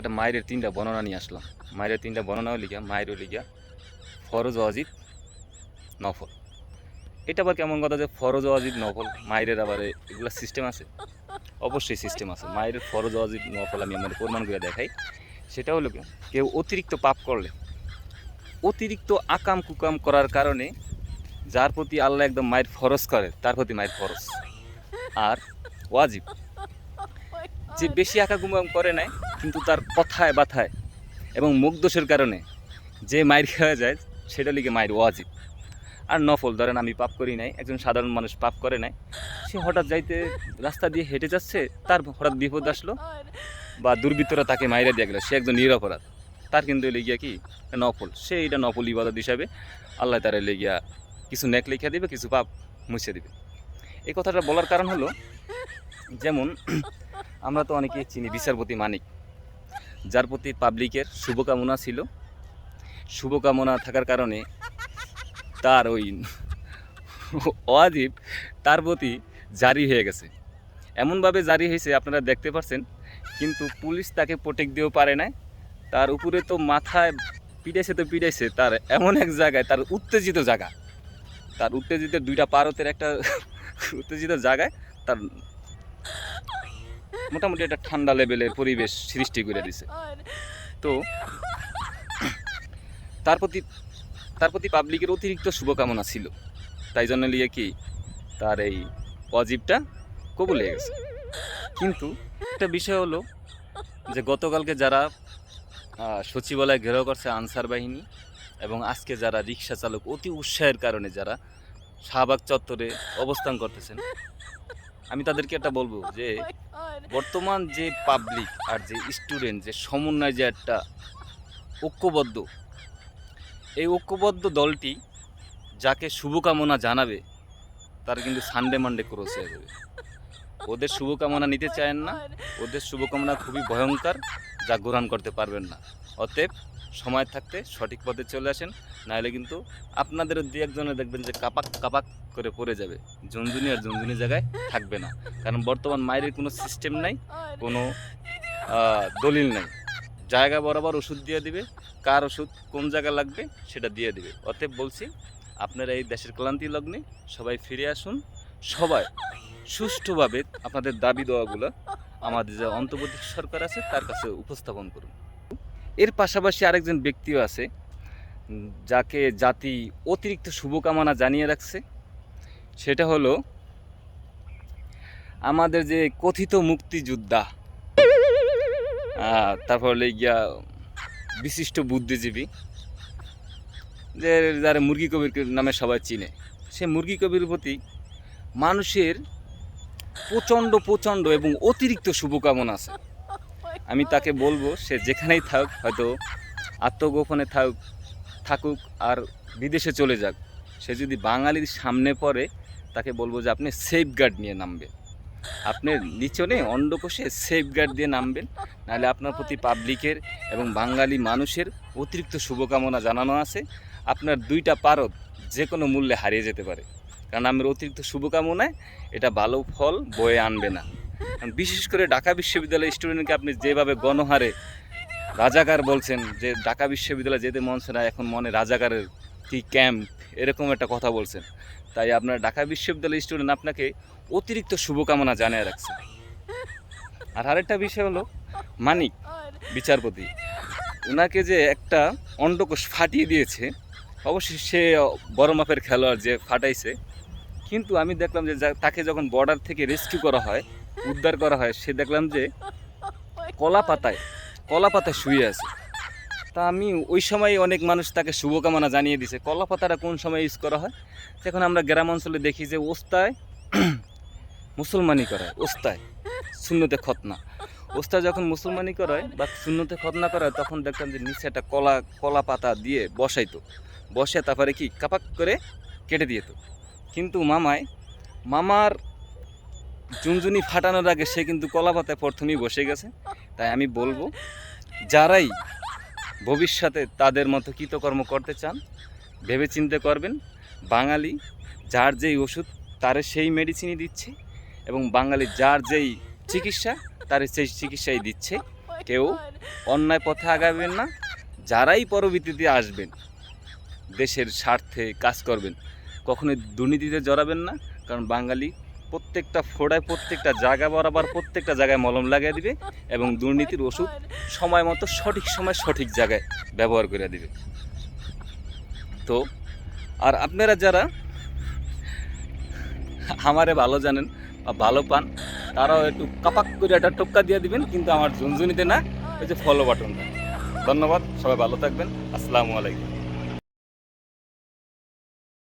একটা মায়ের তিনটা বর্ণনা নিয়ে আসলাম। মায়ের তিনটা বর্ণনাও লিখা মায়ের লিখা ফরজ, ওয়াজিব, নফল। এটা আবার কেমন কথা যে ফরজ, ওয়াজিব, নফল? মায়ের আবার এগুলো সিস্টেম আছে? অবশ্যই সিস্টেম আছে। মায়ের ফরজ, ওয়াজিব, নফল আমি আমার প্রমাণ করে দেখাই। সেটা হলো কেউ অতিরিক্ত পাপ করলে, অতিরিক্ত আকাম কুকাম করার কারণে যার প্রতি আল্লাহ একদম মায়ের ফরজ করে, তার প্রতি মায়ের ফরজ। আর ওয়াজিব। যে বেশি আকাকুমাম করে নাই, কিন্তু তার কথায় বাথায় এবং মুখ দোষের কারণে যে মায়ের খাওয়া যায়, সেটা লিগে মায়ের ওয়াজিব। আর নফল, ধরেন আমি পাপ করি নাই, একজন সাধারণ মানুষ পাপ করে নাই, সে হঠাৎ যাইতে রাস্তা দিয়ে হেঁটে যাচ্ছে, তার হঠাৎ বিপদ আসলো বা দুর্বৃত্তরা তাকে মাইরে দিয়ে গেলো, সে একজন নিরপরাধ। তার কিন্তু লেগিয়া কি? নফল। সে এটা নফল ইবাদত হিসাবে আল্লাহ তারা লেগিয়া কিছু নেক লিখে দিবে, কিছু পাপ মুছে দিবে। এই কথাটা বলার কারণ হলো, যেমন আমরা তো অনেকে চিনি, বিচারপতি মানিক। যার প্রতি পাবলিকের শুভকামনা ছিল। শুভকামনা থাকার কারণে তার ওই অয়াজিব তার প্রতি জারি হয়ে গেছে। এমনভাবে জারি হয়েছে, আপনারা দেখতে পাচ্ছেন কিন্তু পুলিশ তাকে প্রোটেক্ট দিয়েও পারে না তার উপরে তো মাথায় পিটাইছে তো পিটাইছে, তার এমন এক জায়গায় তার উত্তেজিত জায়গা। তার উত্তেজিত দুইটা পারতের একটা উত্তেজিত জায়গায় তার মোটামুটি একটা ঠান্ডা লেভেলের পরিবেশ সৃষ্টি করে দিছে। তো তার প্রতি তার প্রতি পাবলিকের অতিরিক্ত শুভকামনা ছিল। তাই জন্য লিয়ে কি তার এই অজীবটা কবুল হয়ে গেছে। কিন্তু একটা বিষয় হলো যে গতকালকে যারা সচিবালয় ঘেরাও করছে আনসার বাহিনী এবং আজকে যারা রিক্সা চালক অতি উৎসাহের কারণে যারা শাহবাগ চত্বরে অবস্থান করতেছেন আমি তাদেরকে একটা বলব যে বর্তমান যে পাবলিক আর যে স্টুডেন্ট যে সমন্বয় যে একটা ঐক্যবদ্ধ এই ঐক্যবদ্ধ দলটি যাকে শুভকামনা জানাবে তার কিন্তু সানডে মানডে ক্রস হয়ে যাবে। ওদের শুভকামনা নিতে চায়েন না ওদের শুভকামনা খুবই ভয়ঙ্কর যা গ্রহণ করতে পারবেন না। অতএব সময় থাকতে সঠিক পথে চলে আসেন, নাহলে কিন্তু আপনাদের দু একজনে দেখবেন যে কাপাক কাপাক করে পড়ে যাবে। জঞ্জুনি আর জঞ্জুনি জায়গায় থাকবে না। কারণ বর্তমান মায়ের কোনো সিস্টেম নাই, কোনো দলিল নাই। জায়গা বরাবর ওষুধ দিয়ে দিবে, কার ওষুধ কোন জায়গায় লাগবে সেটা দিয়ে দিবে। অতএব বলছি, আপনারা এই দেশের ক্লান্তি লগ্নে সবাই ফিরে আসুন। সবাই সুষ্ঠুভাবে আপনাদের দাবি দেওয়াগুলো আমাদের যে অন্তর্বর্তী সরকার আছে তার কাছে উপস্থাপন করুন। এর পাশাপাশি আরেকজন ব্যক্তিও আছে যাকে জাতি অতিরিক্ত শুভকামনা জানিয়ে রাখছে। সেটা হলো আমাদের যে কথিত মুক্তিযোদ্ধা তারপর হলে গিয়া বিশিষ্ট বুদ্ধিজীবী, যে যারা মুরগি কবির নামে সবাই চিনে। সে মুরগি কবির প্রতি মানুষের প্রচণ্ড প্রচণ্ড এবং অতিরিক্ত শুভকামনা আছে। আমি তাকে বলব, সে যেখানেই থাকুক হয়তো আত্মগোপনে থাকুক থাকুক আর বিদেশে চলে যাক। সে যদি বাঙালির সামনে পড়ে, তাকে বলব যে আপনি সেফ গার্ড নিয়ে নামবেন। আপনি নিচনে অন্ডকোষে সেফ গার্ড দিয়ে নামবেন, নাহলে আপনার প্রতি পাবলিকের এবং বাঙালি মানুষের অতিরিক্ত শুভকামনা জানানো আছে। আপনার দুইটা পারদ যে কোনো মূল্যে হারিয়ে যেতে পারে। কারণ আমার অতিরিক্ত শুভকামনায় এটা ভালো ফল বয়ে আনবে না। বিশেষ করে ঢাকা বিশ্ববিদ্যালয়ের স্টুডেন্টকে আপনি যেভাবে গণহারে রাজাকার বলছেন, যে ঢাকা বিশ্ববিদ্যালয়ে যেতে মন না, এখন মনে রাজাকারের কি ক্যাম্প এরকম একটা কথা বলছেন। তাই আপনার ঢাকা বিশ্ববিদ্যালয়ের স্টুডেন্ট আপনাকে অতিরিক্ত শুভকামনা জানিয়ে রাখছে। আর আরেকটা বিষয় হলো, মানিক বিচারপতি ওনাকে যে একটা অন্ডকোষ ফাটিয়ে দিয়েছে, অবশ্যই সে বড় মাপের খেলোয়াড় যে ফাটাইছে, কিন্তু আমি দেখলাম যে তাকে যখন বর্ডার থেকে রেস্কিউ করা হয় উদ্ধার করা হয়। সে দেখলাম যে কলা পাতায় কলা পাতায় শুয়ে আছে। তা আমি ওই সময় অনেক মানুষ তাকে শুভকামনা জানিয়ে দিছে, কলা পাতাটা কোন সময় ইউজ করা হয়? এখন আমরা গ্রাম অঞ্চলে দেখি যে ওস্তায়, মুসলমানি করায় ওস্তায় শূন্যতে খতনা ওস্তায় যখন মুসলমানি করায় বা শূন্যতে খতনা করায় তখন দেখতাম যে নিচে একটা কলা কলা পাতা দিয়ে বসাইতো। বসে তারপরে কি, কাপাক করে কেটে দিত কিন্তু মামায়, মামার জুনজুনি ফাটানোর আগে সে কিন্তু কলা পাতায় প্রথমেই বসে গেছে। তাই আমি বলব, যারাই ভবিষ্যতে তাদের মতো কৃতকর্ম করতে চান ভেবে চিন্তে করবেন, বাঙালি যার যেই ওষুধ, তার সেই মেডিসিনই দিচ্ছে এবং বাঙালি যার যেই চিকিৎসা, তার সেই চিকিৎসাই দিচ্ছে। কেউ অন্যায় পথে আগাবেন না, যারাই পরবর্তীতে আসবেন, দেশের স্বার্থে কাজ করবেন, কখনোই দুর্নীতিতে জড়াবেন না, কারণ বাঙালি প্রত্যেকটা ফোড়ায় প্রত্যেকটা জায়গা বরাবর প্রত্যেকটা জায়গায় মলম লাগিয়ে দিবে এবং দুর্নীতির ওষুধ সময় মতো সঠিক সময় সঠিক জায়গায় ব্যবহার করে দিবে। তো আর আপনারা যারা আমারে ভালো জানেন বা ভালো পান তারাও একটু কাপাক করে একটা টোক্কা দিয়ে দিবেন কিন্তু আমার ঝুনঝুনিতে না ওই যে ফলো বাটনটা ধন্যবাদ সবাই ভালো থাকবেন। আসসালামু আলাইকুম।